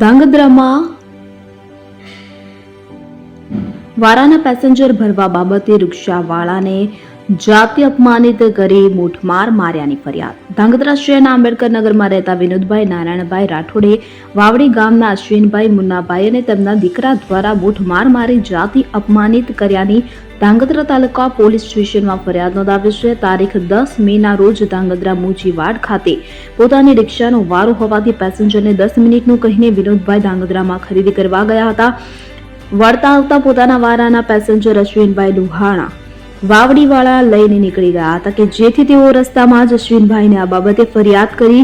ધાંગધ્રામાં વારાના passenger ભરવા બાબતે રિક્ષાવાળાને જાતિ અપમાનિત કરી મૂઠમાર માર્યાની ફરિયાદ. ધાંગધ્રા શહેરના આંબેડકરનગરમાં રહેતા વિનોદભાઈ નારાયણભાઈ રાઠોડે વાવડી ગામના અશ્વિનભાઈ મુન્નાભાઈ અને તેમના દીકરા દ્વારા મૂઠમાર મારી જાતિ અપમાનિત કર્યાની ધાંગધ્રા તાલુકા પોલીસ સ્ટેશનમાં ફરિયાદ નોંધાવી છે. તારીખ દસ મેના રોજ ધાંગધ્રા મુજીવાડ ખાતે પોતાની રિક્ષાનો વારો હોવાથી પેસેન્જરને દસ મિનિટનું કહીને વિનોદભાઈ ધાંગધ્રામાં ખરીદી કરવા ગયા હતા. વળતા આવતા પોતાના વારાના પેસેન્જર અશ્વિનભાઈ લુહાણા વાવડીવાળા લઈને નીકળી ગયા હતા કે જેથી તેઓ રસ્તામાં જ અશ્વિનભાઈને આ બાબતે ફરિયાદ કરી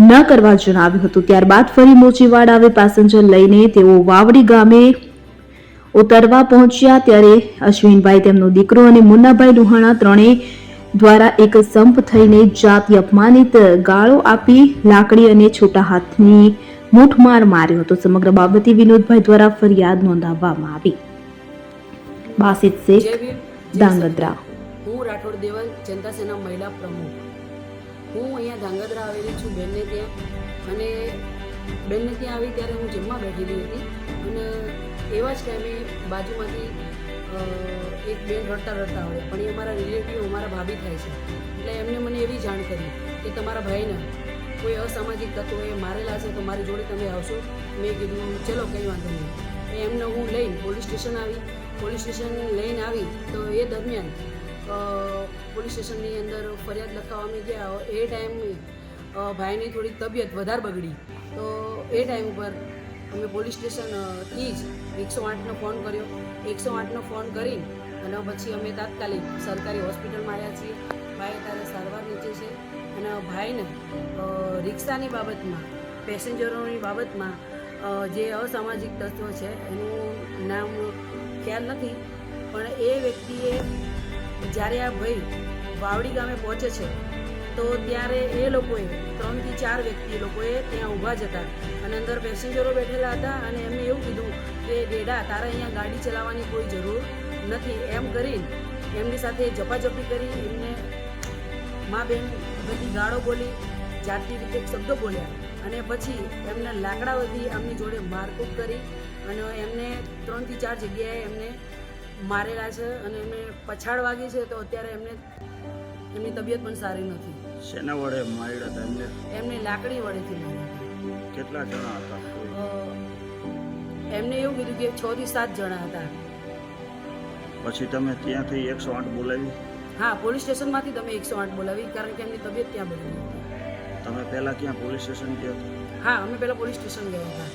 ન કરવા જણાવ્યું હતું. ત્યારબાદ ફરી મોચીવાડ આવે પેસેન્જર લઈને તેઓ વાવડી ગામે ઉતરવા પહોંચ્યા. ત્યારે અશ્વિનભાઈ તેમનો દીકરો અને મુન્નાભાઈ લુહાણા ત્રણેય દ્વારા એક સંપ થઈને જાતિ અપમાનિત ગાળો આપી લાકડી અને છૂટા હાથની મૂઠમાર માર્યો હતો. સમગ્ર બાબતે વિનોદભાઈ દ્વારા ફરિયાદ નોંધાવવામાં આવી. બાસિત શેખ. ધાંગધ્રા. હું રાઠોડ દેવલ, જનતા સેના મહિલા પ્રમુખ. હું અહીંયા ધાંગધ્રા આવેલી છું બેનને ત્યાં. અને બેનને ત્યાં આવી ત્યારે હું જમવા બેઠેલી હતી. અને એવા જ ટાઈમે બાજુમાંથી એક બેન રડતા રડતા આવે. પણ એ અમારા રિલેટિવ, અમારા ભાભી થાય છે. એટલે એમને મને એવી જાણ કરી કે તમારા ભાઈને કોઈ અસામાજિક તત્વોએ મારેલા છે તો મારી જોડે તમે આવશો. મેં કીધું, ચલો, કંઈ વાંધો નહીં. એમને હું લઈને પોલીસ સ્ટેશન આવી. પોલીસ સ્ટેશન લઈને આવી તો એ દરમિયાન પોલીસ સ્ટેશનની અંદર ફરિયાદ લખાવવા અમે ગયા. એ ટાઈમ ભાઈની થોડીક તબિયત વધારે બગડી. તો એ ટાઈમ ઉપર અમે પોલીસ સ્ટેશનથી જ એકસો આઠનો ફોન કર્યો. એકસો આઠનો ફોન કરી અને પછી અમે તાત્કાલિક સરકારી હોસ્પિટલમાં આવ્યા છીએ. ભાઈ અત્યારે સારવાર નીચે છે અને ભાઈને રિક્ષાની બાબતમાં, પેસેન્જરોની બાબતમાં જે અસામાજિક તત્વ છે, એનું નામ ખ્યાલ નથી, પણ એ વ્યક્તિએ જ્યારે આ ભાઈ વાવડી ગામે પહોંચે છે, તો ત્યારે એ લોકોએ, ત્રણથી ચાર વ્યક્તિ લોકોએ ત્યાં ઊભા જ હતા અને અંદર પેસેન્જરો બેઠેલા હતા અને એમને એવું કીધું કે, ડેડા, તારે અહીંયા ગાડી ચલાવવાની કોઈ જરૂર નથી. એમ કરી એમની સાથે જપાજપી કરી, એમને મા બેન બધી ગાળો બોલી જાતની રીતે શબ્દો બોલ્યા અને પછી એમને લાકડાઓથી એમની જોડે મારકૂટ કરી અને ત્રણથી ચાર જગ્યાએ એમને મારેલા છે અને એમને પછાડ વાગી છે તો અત્યારે એમને એમની તબિયત પણ સારી નથી. શેના વડે માર્યા હતા એમને? એમને લાકડી વડેથી માર્યા કેટલા જણા હતા. એમને એવું કીધું કે છ થી સાત જણા હતા. પછી તમે ત્યાંથી એકસો આઠ બોલાવી? હા પોલીસ સ્ટેશનમાંથી તમે એકસો આઠ બોલાવી કારણ કે એમની તબિયત ત્યાં બગડી હતી. તમે પહેલા ક્યાં પોલીસ સ્ટેશન ગયા હતા? હા અમે પહેલાં પોલીસ સ્ટેશન ગયા હતા.